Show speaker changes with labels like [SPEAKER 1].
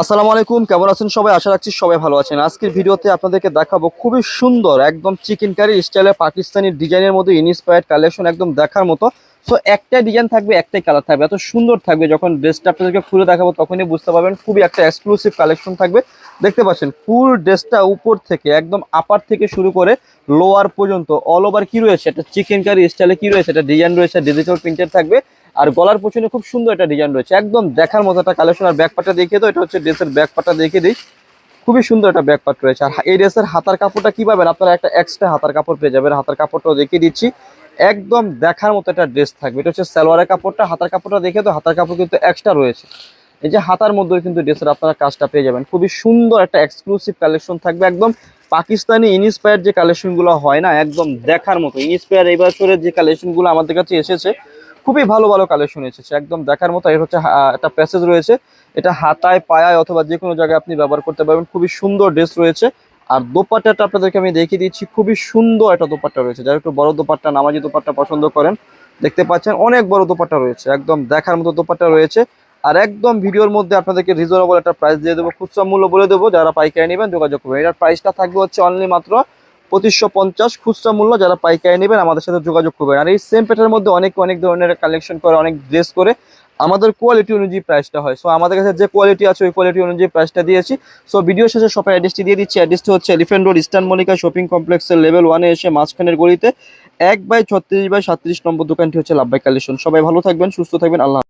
[SPEAKER 1] আসসালামু আলাইকুম, কেমন আছেন সবাই? আশা রাখছি সবাই ভালো আছেন। আজকের ভিডিওতে আপনাদেরকে দেখাবো খুবই সুন্দর, একদম চিকেন কারি স্টাইলে পাকিস্তানি ডিজাইনের মধ্যে ইনস্পায়ার্ড কালেকশন একদম দেখার মতো। সো একটাই ডিজাইন থাকবে, একটাই কালার থাকবে। এত সুন্দর থাকবে, যখন ড্রেসটা আপনাদেরকে খুলে দেখাবো, তখনই বুঝতে পারবেন খুবই একটা এক্সক্লুসিভ কালেকশন থাকবে। দেখতে পাচ্ছেন ফুল ড্রেসটা উপর থেকে, একদম আপার থেকে শুরু করে লোয়ার পর্যন্ত অল ওভার কি রয়েছে? একটা চিকেন কারি স্টাইলে কি রয়েছে? একটা ডিজাইন রয়েছে ডিজিটাল প্রিন্টেড থাকবে। আর গলার পেছনে খুব সুন্দর একটা ডিজাইন রয়েছে। একদম দেখার মতো একটা কালেকশন আর ব্যাকপাটা দেখিয়ে তো এটা হচ্ছে ড্রেসের ব্যাকপাটা দেখিয়ে দিই। খুবই সুন্দর একটা ব্যাকপাট রয়েছে। আর এই ড্রেসের হাতার কাপড়টা কি পাবেন আপনারা একটা এক্সট্রা হাতার কাপড় পেয়ে যাবেন। হাতার কাপড়টাও দেখিয়ে দিচ্ছি। একদম দেখার মতো একটা ড্রেস থাকবে। এটা হচ্ছে সালোয়ারের কাপড়টা, হাতার কাপড়টা দেখে তো হাতার কাপড় কিন্তু এক্সট্রা রয়েছে। এই যে হাতার মধ্যে কিন্তু ড্রেসের আপনারা কাজটা পেয়ে যাবেন। খুবই সুন্দর একটা এক্সক্লুসিভ কালেকশন থাকবে। একদম পাকিস্তানি ইনস্পায়ার যে কালেকশনগুলো হয় না, একদম দেখার মতো। ইনস্পায়ার এই বছরের যে কালেকশনগুলো আমাদের কাছে এসেছে খুবই ভালো ভালো কালেকশন এসেছে। একদম দেখার মতো এর হচ্ছে একটা প্যাসেজ রয়েছে। এটা হাতায়, পায়ায় অথবা যে কোনো জায়গায় আপনি ব্যবহার করতে পারবেন। খুবই সুন্দর ড্রেস রয়েছে। আর দোপাট্টাটা আপনাদেরকে আমি দেখিয়ে দিচ্ছি, খুবই সুন্দর একটা দোপাট্টা রয়েছে। যারা একটু বড় দোপাট্টা, নামাজি দোপাট্টা পছন্দ করেন, দেখতে পাচ্ছেন অনেক বড় দোপাট্টা রয়েছে। একদম দেখার মতো দোপাট্টা রয়েছে। আর একদম ভিডিওর মধ্যে আপনাদেরকে রিজনেবল একটা প্রাইস দিয়ে দেবো। খুচরা মূল্য বলে দেবো। যারা পাইকারি নেবেন, যোগাযোগ করবেন। এটার প্রাইসটা থাকবে হচ্ছে অনলি মাত্র পঁচিশশো পঞ্চাশ খুচরা মূল্য যারা পাইকারি নেবেন আমাদের সাথে যোগাযোগ করবেন। আর এই সেম প্যাটার্নের মধ্যে অনেক অনেক ধরনের কালেকশন করে, অনেক ড্রেস করে আমাদের কোয়ালিটি অনুযায়ী প্রাইসটা হয়। সো আমাদের কাছে যে কোয়ালিটি আছে, ওই কোয়ালিটি অনুযায়ী প্রাইসটা দিয়েছি। সো ভিডিও শেষে শপের অ্যাড্রেসটি দিয়ে দিচ্ছি। অ্যাড্রেসটি হচ্ছে Elephant Road Eastern Mallika shopping কমপ্লেক্সের লেভেল ওয়ানে এসে মাঝখানের গলিতে এক বাই ছত্রিশ বাই সাতত্রিশ নম্বর দোকানটি হচ্ছে লাভবাই কালেকশন সবাই ভালো থাকবেন, সুস্থ থাকবেন, আল্লাহ।